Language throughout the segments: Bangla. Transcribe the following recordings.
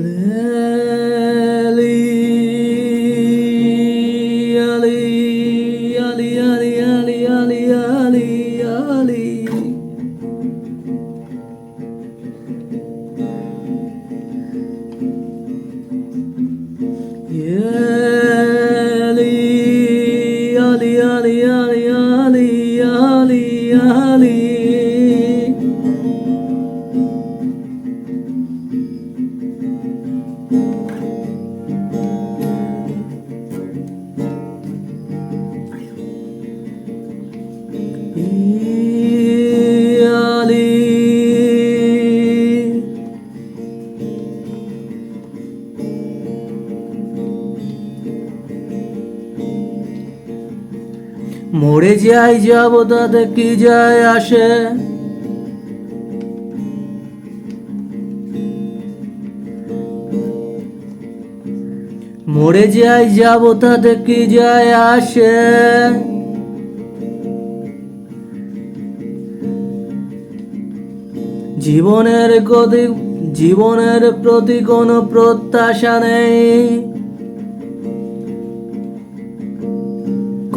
Let মরে যাই, যাব তাতে কি যায় আসে? মরে যাই, যাব তাতে কি যায় আসে? জীবনের গতি জীবনের প্রতি কোনো প্রত্যাশা নেই।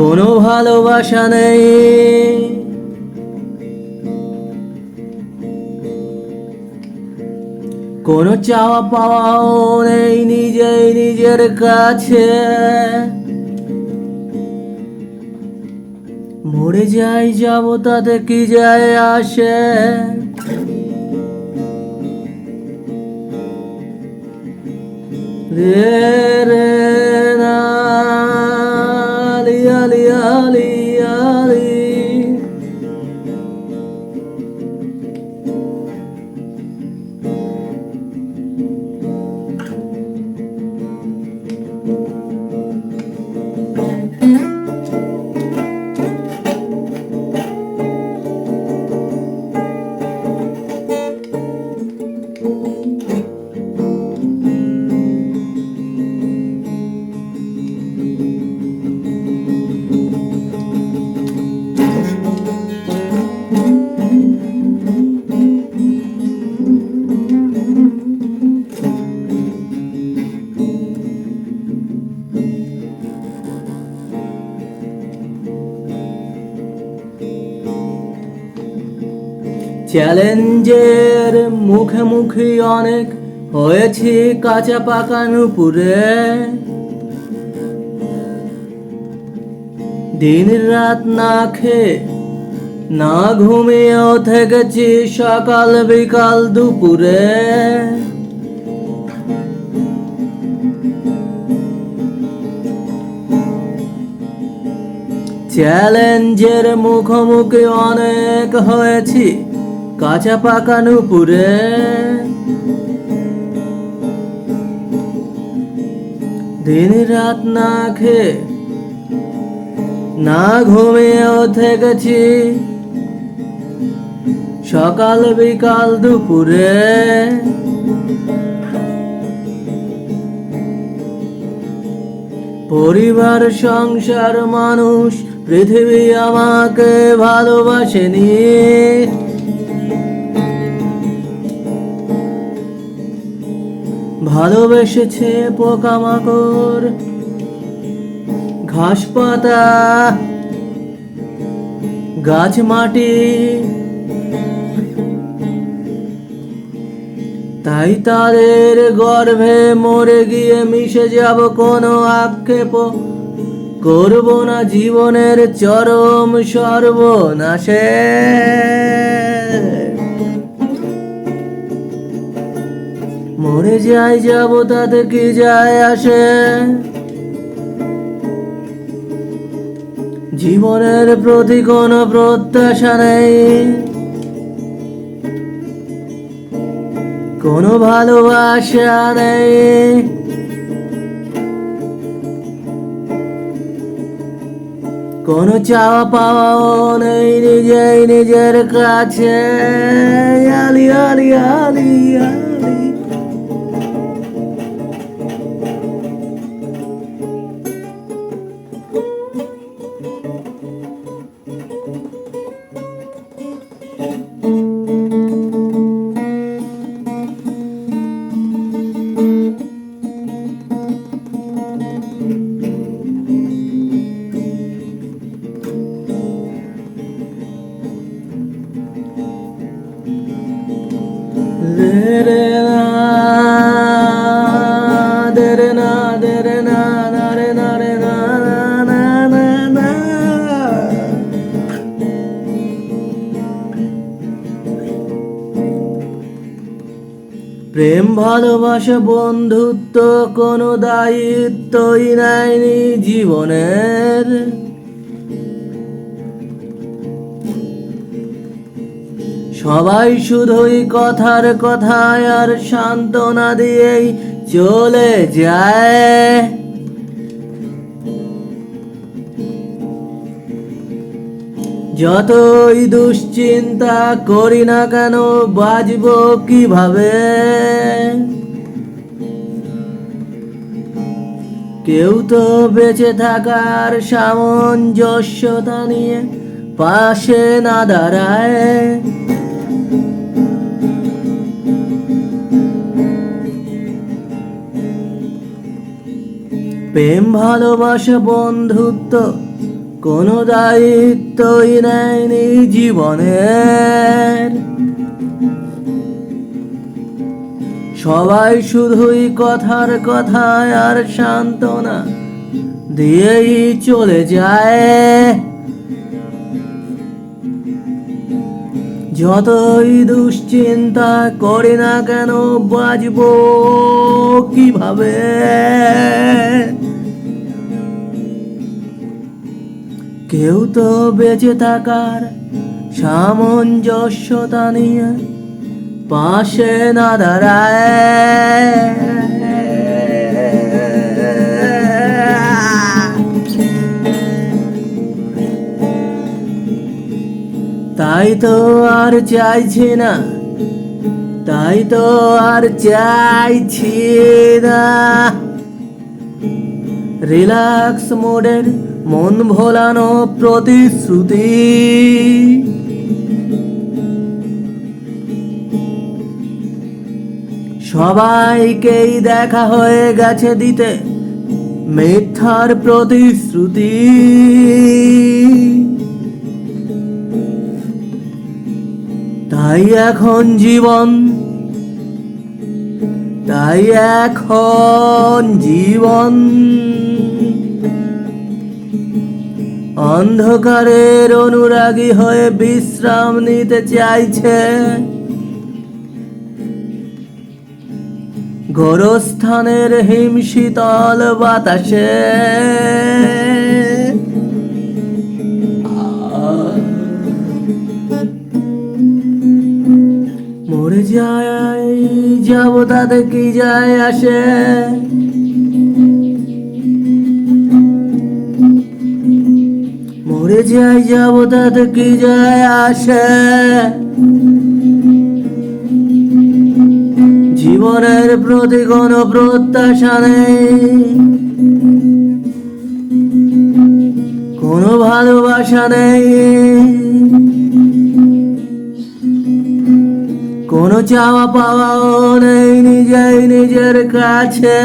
কোনো ভালোবাসা নেই। কোনো চাওয়া পাওয়াও নেই নিজেই নিজের কাছে। মরে যাই, যাব তাতে কি যায় আসে? রে রে চ্যালেঞ্জের মুখে মুখে অনেক হয়েছি কাঁচা পাকা নুপুরে দিন রাত না খেয়ে না ঘুমিয়েও থেকেছি সকাল বিকাল দুপুরে। চ্যালেঞ্জের মুখোমুখি অনেক হয়েছি কাঁচা পাকা নুপুরে। দিন রাত না খেয়ে না ঘুমিয়েও থেকেছি সকাল বিকাল দুপুরে। পরিবার, সংসার, মানুষ, পৃথিবী আমাকে ভালোবাসেনি। ভালোবেসেছে পোকামাকড়, ঘাস পাতা, গাছ মাটি। তাই তাদের গর্ভে মরে গিয়ে মিশে যাব কোনো আক্ষেপ করব না, জীবনের চরম সর্বনাশে। মরে যাই, যাব তাতে কি যায় আসে? জীবনের প্রতি কোনো প্রত্যাশা নেই। কোনো ভালোবাসা নেই। কোনো চাওয়া পাওয়াও নেই নিজেই নিজের কাছে। আলি আলি আলি। না না রে না না না না না প্রেম ভালোবাসা, বন্ধুত্ব কোনো দায়িত্বই নেয়নি জীবনের। সবাই শুধুই কথার কথায় আর সান্ত্বনা দিয়েই চলে যায়। যতই দুশ্চিন্তা করি না কেন, বাজব কীভাবে? কেউ তো বেঁচে থাকার সামঞ্জস্যতা নিয়ে পাশে না দাঁড়ায়। প্রেম, ভালোবাসা, বন্ধুত্ব কোনো দায়িত্বই নেয়নি জীবনের। সবাই শুধুই কথার কথায় আর সান্ত্বনা দিয়েই চলে যায়। যতই দুশ্চিন্তা করে না কেন বাজব কীভাবে? কেউ তো বেঁচে থাকার সামঞ্জস্যতা নিয়ে পাশে না দাঁড়ায়। তো আর চাইছি না, তাই তো আর চাইছি না। রিল্যাক্স মোডের মন ভোলানো প্রতিশ্রুতি। সবাইকেই দেখা হয়ে গেছে দিতে মিথ্যার প্রতিশ্রুতি। তাই এখন জীবন, তাই এখন জীবন। অন্ধকারের অনুরাগী হয়ে বিশ্রাম নিতে চাইছে। গোরস্থানের হিম শীতল বাতাসে। মরে যায়, যাব তাতে কি যায় আসে? মরে যাই যাব তাতে কি যায় আসে? জীবনের প্রতি কোনো প্রত্যাশা নেই। কোনো ভালোবাসা নেই। কোনো চাওয়া পাওয়াও নেই নিজেই নিজের কাছে।